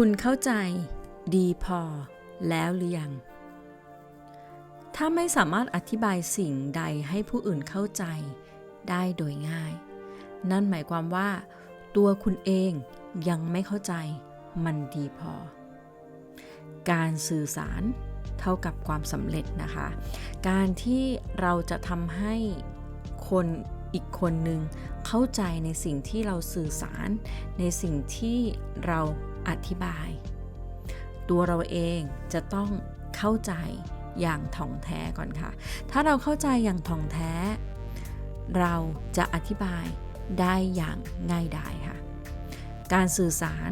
คุณเข้าใจดีพอแล้วหรือยัง ถ้าไม่สามารถอธิบายสิ่งใดให้ผู้อื่นเข้าใจได้โดยง่าย นั่นหมายความว่า ตัวคุณเองยังไม่เข้าใจมันดีพอ การสื่อสารเท่ากับความสำเร็จนะคะ การที่เราจะทำให้คนอีกคนหนึ่งเข้าใจในสิ่งที่เราสื่อสาร ในสิ่งที่เรา อธิบาย ตัวเราเองจะต้องเข้าใจอย่างถ่องแท้ก่อนค่ะ ถ้าเราเข้าใจอย่างถ่องแท้ เราจะอธิบายได้อย่างง่ายดายค่ะ การสื่อสาร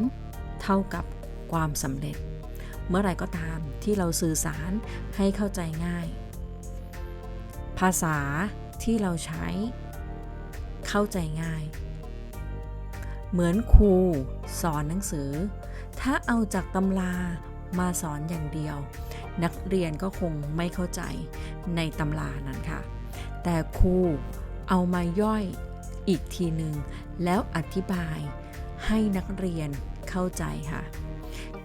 เท่ากับความสำเร็จ เมื่อไหร่ก็ตามที่เราสื่อสารให้เข้าใจง่าย ภาษาที่เราใช้เข้าใจง่าย เหมือนครูสอนหนังสือ ถ้าเอาจากตำรามาสอนอย่างเดียว นักเรียนก็คงไม่เข้าใจในตำรานั้นค่ะ แต่ครูเอามาย่อยอีกทีหนึ่งแล้วอธิบายให้นักเรียนเข้าใจค่ะ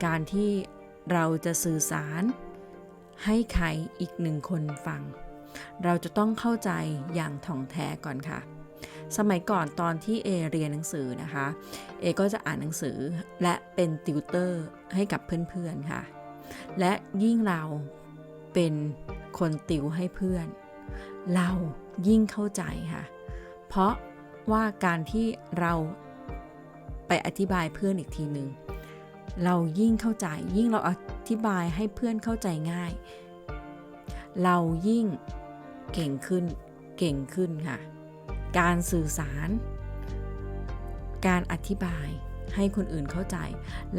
การที่เราจะสื่อสารให้ใครอีกหนึ่งคนฟัง เราจะต้องเข้าใจอย่างถ่องแท้ก่อนค่ะ สมัยก่อนตอนที่เอเรียนหนังสือนะคะ เอก็จะอ่านหนังสือและเป็นติวเตอร์ให้กับเพื่อนๆค่ะ และยิ่งเราเป็นคนติวให้เพื่อน เรายิ่งเข้าใจค่ะ เพราะว่าการที่เราไปอธิบายเพื่อนอีกทีหนึ่งเรายิ่งเข้าใจยิ่งเราอธิบายให้เพื่อนเข้าใจง่าย เรายิ่งเก่งขึ้นเก่งขึ้นค่ะ การสื่อสาร การอธิบายให้คนอื่นเข้าใจ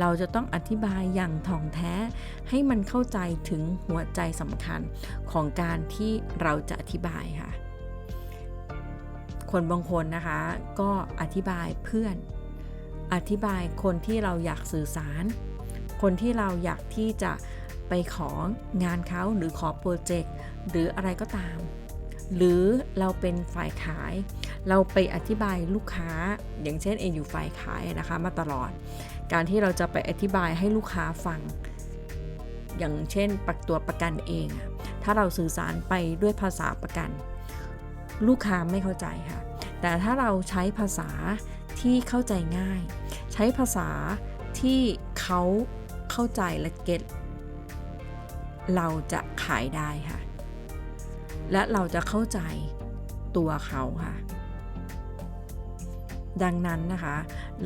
เราจะต้องอธิบายอย่างถ่องแท้ ให้มันเข้าใจถึงหัวใจสำคัญของการที่เราจะอธิบายค่ะ คนบางคนนะคะ ก็อธิบายเพื่อน อธิบายคนที่เราอยากสื่อสาร คนที่เราอยากที่จะไปของานเขาหรือขอโปรเจกต์หรืออะไรก็ตาม หรือเราเป็นฝ่ายขาย เราไปอธิบายลูกค้า อย่างเช่นเองอยู่ฝ่ายขายนะคะมาตลอด การที่เราจะไปอธิบายให้ลูกค้าฟัง อย่างเช่นปักตัวประกันเอง ถ้าเราสื่อสารไปด้วยภาษาประกัน ลูกค้าไม่เข้าใจค่ะ แต่ถ้าเราใช้ภาษาที่เข้าใจง่าย ใช้ภาษาที่เขาเข้าใจและเก็ตเราจะขายได้ค่ะ และเราจะเข้าใจตัวเขาค่ะ ดังนั้นนะคะ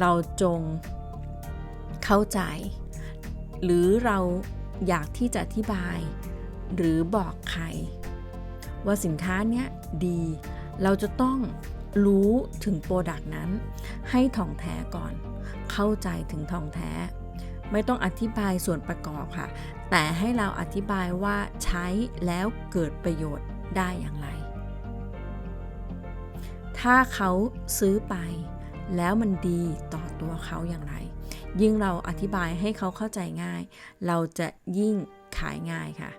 เราจงเข้าใจ หรือเราอยากที่จะอธิบาย หรือบอกใคร ว่าสินค้าเนี้ยดี เราจะต้องรู้ถึงโปรดักต์นั้น ให้ท่องแท้ก่อน เข้าใจถึงท่องแท้ ไม่ต้องอธิบายส่วนประกอบค่ะ แต่ให้เราอธิบายว่าใช้แล้วเกิดประโยชน์ ได้อย่างไร ถ้าเขาซื้อไปแล้วมันดีต่อตัวเขาอย่างไร ยิ่งเราอธิบายให้เขาเข้าใจง่าย เราจะยิ่งขายง่ายค่ะ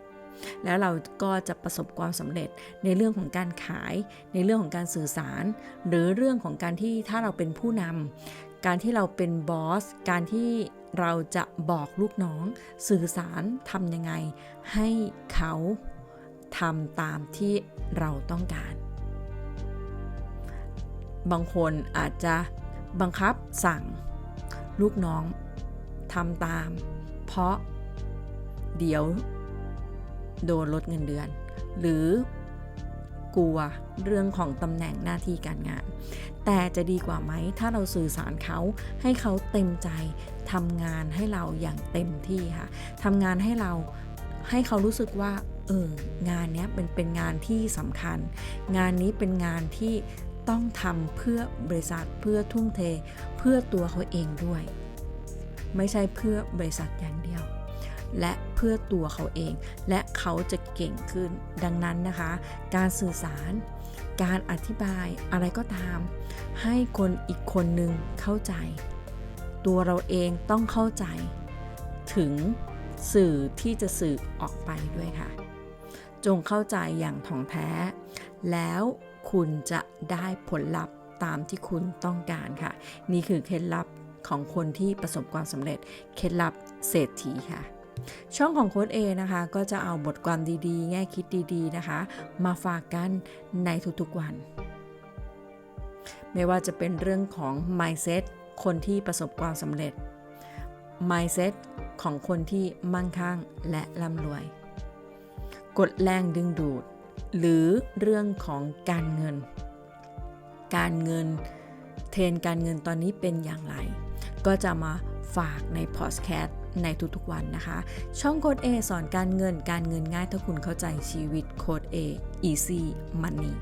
แล้วเราก็จะประสบความสำเร็จในเรื่องของการขาย ในเรื่องของการสื่อสาร หรือเรื่องของการที่ถ้าเราเป็นผู้นำการที่เราเป็นบอส การที่เราจะบอกลูกน้อง สื่อสารทำยังไง ให้เขา ทำตามที่เราต้องการ บางคนอาจจะบังคับสั่งลูกน้องทำตาม เพราะเดี๋ยวโดนลดเงินเดือน หรือกลัวเรื่องของตำแหน่งหน้าที่การงาน แต่จะดีกว่าไหมถ้าเราสื่อสารเขาให้เขาเต็มใจทำงานให้เราอย่างเต็มที่ค่ะทำงานให้เราให้เขารู้สึกว่า เอองานนี้เป็นเป็นงานที่สำคัญ งานนี้เป็นงานที่ต้องทำเพื่อบริษัทเพื่อทุ่มเท เพื่อตัวเขาเองด้วย ไม่ใช่เพื่อบริษัทอย่างเดียว และเพื่อตัวเขาเอง และเขาจะเก่งขึ้น ดังนั้นนะคะ การสื่อสาร การอธิบายอะไรก็ตาม ให้คนอีกคนหนึ่งเข้าใจ ตัวเราเองต้องเข้าใจ ถึงสื่อที่จะสื่อออกไปด้วยค่ะ จงเข้าใจอย่างถ่องแท้ แล้วคุณจะได้ผลลัพธ์ตามที่คุณต้องการค่ะ นี่คือเคล็ดลับของคนที่ประสบความสำเร็จ เคล็ดลับเศรษฐีค่ะ ช่องของโค้ดเอนะคะ ก็จะเอาบทความดีๆ แง่คิดดีๆนะคะ มาฝากกันในทุกๆวัน ไม่ว่าจะเป็นเรื่องของ mindset คนที่ประสบความสำเร็จ mindset ของคนที่มั่งคั่งและร่ำรวย กดแรงดึงดูด หรือเรื่องของการเงิน การเงินเทรนการเงินตอนนี้เป็นอย่างไร ก็จะมาฝากในพอดแคสต์ในทุกๆวันนะคะ ช่องโค้ด A สอนการเงินการเงินง่ายถ้าคุณเข้าใจชีวิตโค้ด A Easy Money